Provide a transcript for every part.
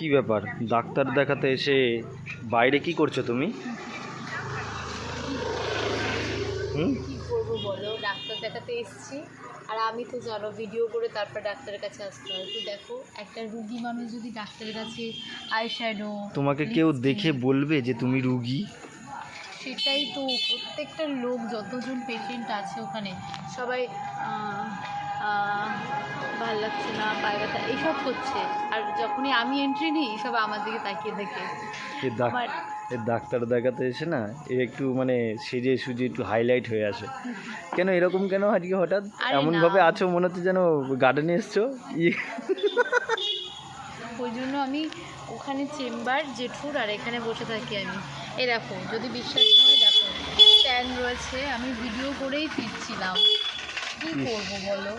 কি ব্যাপার? ডাক্তার দেখাতে এসে বাইরে কি করছ তুমি? হুম? কি করব বলো? ডাক্তার দেখাতে এসেছি। আর আমি তো জানো ভিডিও করে তারপর ডাক্তারের কাছে আসতে হয়। তো দেখো একটা রুগী মানুষ যদি ডাক্তারের কাছে আইশ্যাডো তোমাকে কেউ দেখে বলবে যে তুমি রুগী? সেটাই তো প্রত্যেকটা লোক যতজন পেশেন্ট আছে ওখানে সবাই লাগছে না পায়ে ব্যথা এইসব করছে আর যখনই আমি এন্ট্রি নিই সব আমার দিকে তাকিয়ে দেখে। এ এ ডাক্তার দেখাতে এসে না এ একটু মানে সেজে সুজে একটু হাইলাইট হয়ে আসে। কেন এরকম কেন আজকে হঠাৎ? আরে এমন ভাবে আছো মনে হচ্ছে যেন গার্ডেনে এসছো? ওই জন্য আমি ওখানে চেম্বার জেঠুর আর এখানে বসে থাকি আমি। এই দেখো যদি বিশ্বাস না হয় দেখো স্ট্যান্ড রয়েছে। আমি ভিডিও করেই ফিরছিলাম। কি করব বলো?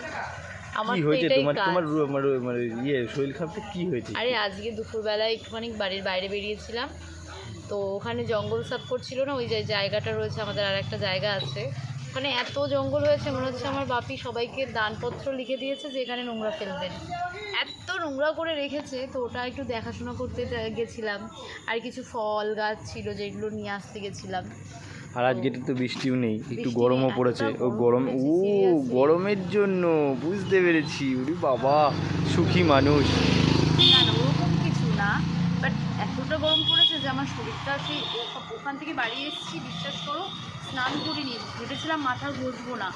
আমার কি হয়েছে? তোমার তোমার মানে মানে ইয়ে শরীর খারাপটা কি হয়েছে? আরে আজকে দুপুরবেলায় একটুখানি বাড়ির বাইরে বেরিয়েছিলাম। তো ওখানে জঙ্গল সাফ করছিল না ওই যে জায়গাটা রয়েছে আমাদের আর একটা জায়গা আছে। ওখানে এত জঙ্গল হয়েছে মনে হচ্ছে আমার বাপি সবাইকে দানপত্র লিখে দিয়েছে যে এখানে নোংরা ফেলবেন এত নোংরা করে রেখেছে তো ওটা একটু দেখাশোনা করতে গেছিলাম। আর কিছু ফল গাছ ছিল যেগুলো নিয়ে আসতে গেছিলাম। আর আজকে তো বৃষ্টিও নেই একটু গরমও পড়েছে। ও গরম ও গরমের জন্য বুঝতে পেরেছি। উরি বাবা সুখী মানুষ। না না ওরকম কিছু না বাট এতটা গরম পড়েছে যে আমার শরীরটা সেই ওখান থেকে বাড়ি এসেছি বিশ্বাস করো স্নান করিনি মাথা ঘষবো না।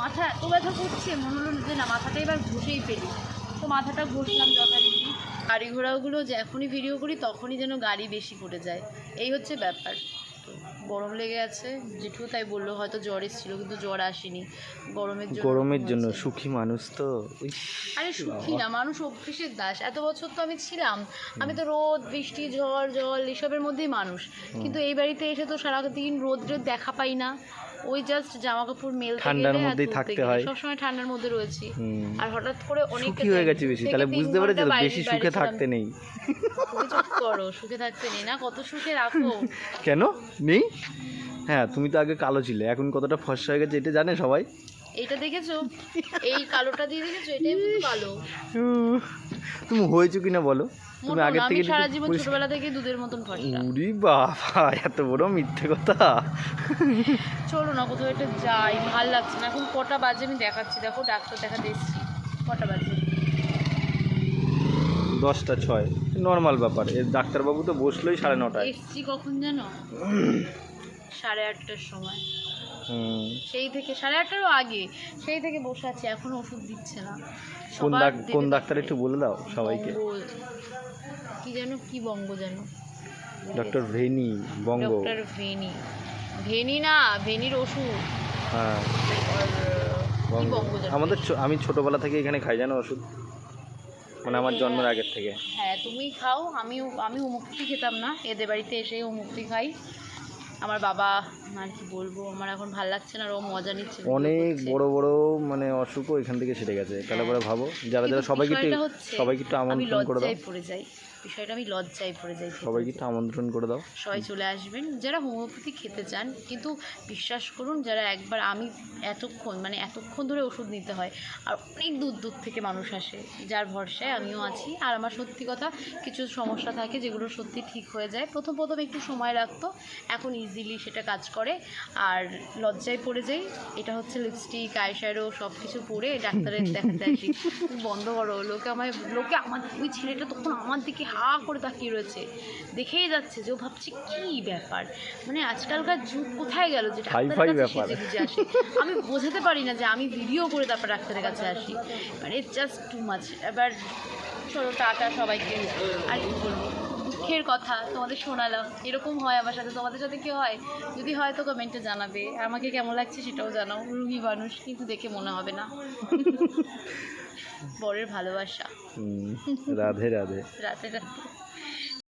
মাথা এত ব্যথা করছে মনে হলো যে না মাথাটা এবার ঘষেই ফেলি। তো মাথাটা ঘষলাম যথারীতি। গাড়ি ঘোড়াগুলো যখনই ভিডিও করি তখনই যেন গাড়ি বেশি পড়ে যায়। এই হচ্ছে ব্যাপার। গরম লেগে আছে জেঠু তাই বলল হয়তো জ্বর এসেছিল কিন্তু জ্বর আসেনি। গরমের জন্য গরমের জন্য সুখী মানুষ তো আরে সুখী না মানুষ অভ্যেসের দাস। এত বছর তো আমি ছিলাম। আমি তো রোদ বৃষ্টি ঝড় জল এসবের মধ্যেই মানুষ। কিন্তু এই বাড়িতে এসে তো সারাদিন রোদ দেখা পাই না। ওই জাস্ট জামা কাপড় মেলতে ঠান্ডার মধ্যেই থাকতে হয়। সবসময় ঠান্ডার মধ্যে রয়েছি। আর হঠাৎ করে অনেক সুখী হয়ে গেছে বেশি তাহলে বুঝতে পেরেছ তো, বেশি সুখে থাকতে নেই। করো সুখে থাকতে নেই না কত সুখে রাখো। কেন? নেই? হ্যাঁ তুমি তো আগে কালো ছিলে এখন কতটা ফর্সা হয়ে গেছে এটা জানে সবাই? এটা দেখেছ? এই কালোটা দিয়ে দেখেছ এটাই কিন্তু কালো। তুমি হয়েছো কিনা বলো? তুমি আমি থেকে সারা জীবন ছোটবেলা থেকে দুধের মতন ফর্সা। উরি বাবা এত বড় মিথ্যে কথা। চলো না কোথাও একটা যাই ভালো লাগছে না। এখন কটা বাজে আমি দেখাচ্ছি দেখো ডাক্তার দেখাতে এসেছি। কটা বাজে? দশটা ছয়। নর্মাল ব্যাপার। এর ডাক্তারবাবু তো বসলোই সাড়ে নটায়। এসছি কখন জানো? সাড়ে আটটার সময়। হুম। সেই থেকে সাড়ে আটটারও আগে। সেই থেকে বসে আছি এখনও ওষুধ দিচ্ছে না। কোন কোন ডাক্তার একটু বলে দাও সবাইকে। কি যেন কি বঙ্গ যেন? ডক্টর ভেনি বঙ্গ। ডক্টর ভেনি ভেনি না ভেনির ওষুধ। হ্যাঁ। আমাদের আমি ছোটবেলা থেকে এখানে খাই জানো ওষুধ? মানে আমার জন্মের আগের থেকে। হ্যাঁ তুমি খাও আমি আমি মুক্তি খেতাম না। এদের বাড়িতে এসে মুক্তি খাই। আমার বাবা আর কি বলব আমার এখন ভালো লাগছে না ও মজা নিচ্ছে অনেক। বড় বড় মানে অসুখও এখান থেকে সেরে গেছে। তাহলে পরে ভাবো যারা যারা কিন্তু সবাইকে সবাইকে একটু আমন্ত্রণ করে দাও। পড়ে যাই। বিষয়টা আমি লজ্জায় পড়ে যাই। সবাইকে একটু আমন্ত্রণ করে দাও। সবাই চলে আসবেন। যারা হোমিওপ্যাথি খেতে চান কিন্তু বিশ্বাস করুন যারা একবার আমি এতক্ষণ মানে এতক্ষণ ধরে ওষুধ নিতে হয় আর অনেক দূর দূর থেকে মানুষ আসে যার ভরসায় আমিও আছি। আর আমার সত্যি কথা কিছু সমস্যা থাকে যেগুলো সত্যি ঠিক হয়ে যায়। প্রথম প্রথম একটু সময় লাগতো এখন ইজিলি সেটা কাজ করে। আর লজ্জায় পড়ে যাই এটা হচ্ছে লিপস্টিক আইশ্যাডো সব কিছু পরে ডাক্তারের দেখাতে আসি। বন্ধ করো লোকে আমায় লোকে আমার ওই ছেলেটা তখন আমার দিকে হা করে তাকিয়ে রয়েছে। দেখেই যাচ্ছে যে ও ভাবছে কি ব্যাপার? মানে আজকালকার যুগ কোথায় গেল? যে ডাক্তারের কাছে আসে। আমি বোঝাতে পারি না যে আমি ভিডিও করে তারপর ডাক্তারের কাছে আসি। মানে জাস্ট টু মাছ এবার চলো টাটা সবাইকে। আর কি বলব? দুঃখের কথা তোমাদের শোনালাম। এরকম হয় আমার সাথে তোমাদের সাথে কি হয়? যদি হয় তো কমেন্টে জানাবে। আমাকে কেমন লাগছে সেটাও জানাও। রুগী মানুষ কিন্তু দেখে মনে হবে না। বরের ভালোবাসা। রাধে রাধে। রাধে রাতে